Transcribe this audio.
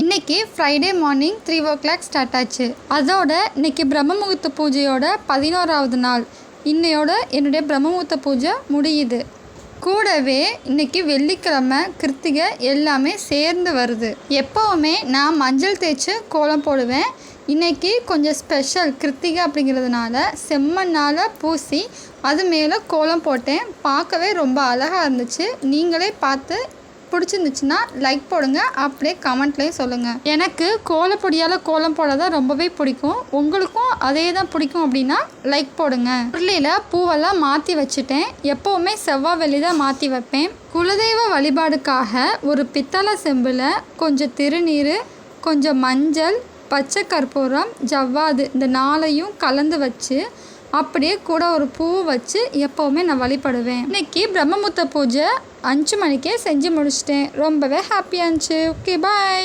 இன்றைக்கி Friday morning three o'clock start ஆச்சு. அதோட இன்னைக்கு பிரம்ம முகூர்த்த பூஜையோட பதினோராவது நாள். இன்னையோட என்னுடைய பிரம்ம முகூர்த்த பூஜை முடியுது. கூடவே இன்னைக்கு வெள்ளிக்கிழமை கிருத்திகை எல்லாமே சேர்ந்து வருது. எப்போவுமே நான் மஞ்சள் தேய்ச்சி கோலம் போடுவேன். இன்றைக்கி கொஞ்சம் ஸ்பெஷல் கிருத்திகை அப்படிங்கிறதுனால செம்மண்ணால் பூசி அது மேலே கோலம் போட்டேன். பார்க்கவே ரொம்ப அழகாக இருந்துச்சு. நீங்களே பார்த்து பிடிச்சிருந்துச்சுன்னா லைக் போடுங்க அப்படியே கமெண்ட்லேயும் சொல்லுங்கள் எனக்கு கோலப்பொடியால் கோலம் போட தான் ரொம்பவே பிடிக்கும். உங்களுக்கும் அதே தான் பிடிக்கும் அப்படின்னா லைக் போடுங்க. உருளியில் பூவெல்லாம் மாற்றி வச்சுட்டேன். எப்போவுமே செவ்வாய் வெள்ளி தான் மாற்றி வைப்பேன். குலதெய்வ வழிபாடுக்காக ஒரு பித்தளை செம்பில் கொஞ்சம் திருநீர் கொஞ்சம் மஞ்சள் பச்சை கற்பூரம் ஜவ்வாது இந்த நாளையும் கலந்து வச்சு அப்படியே கூட ஒரு பூ வச்சு எப்போவுமே நான் வழிபடுவேன். இன்னைக்கு பிரம்மமுத்த பூஜை அஞ்சு மணிக்கே செஞ்சு முடிச்சிட்டேன். ரொம்பவே ஹாப்பியாக இருந்துச்சு. Okay bye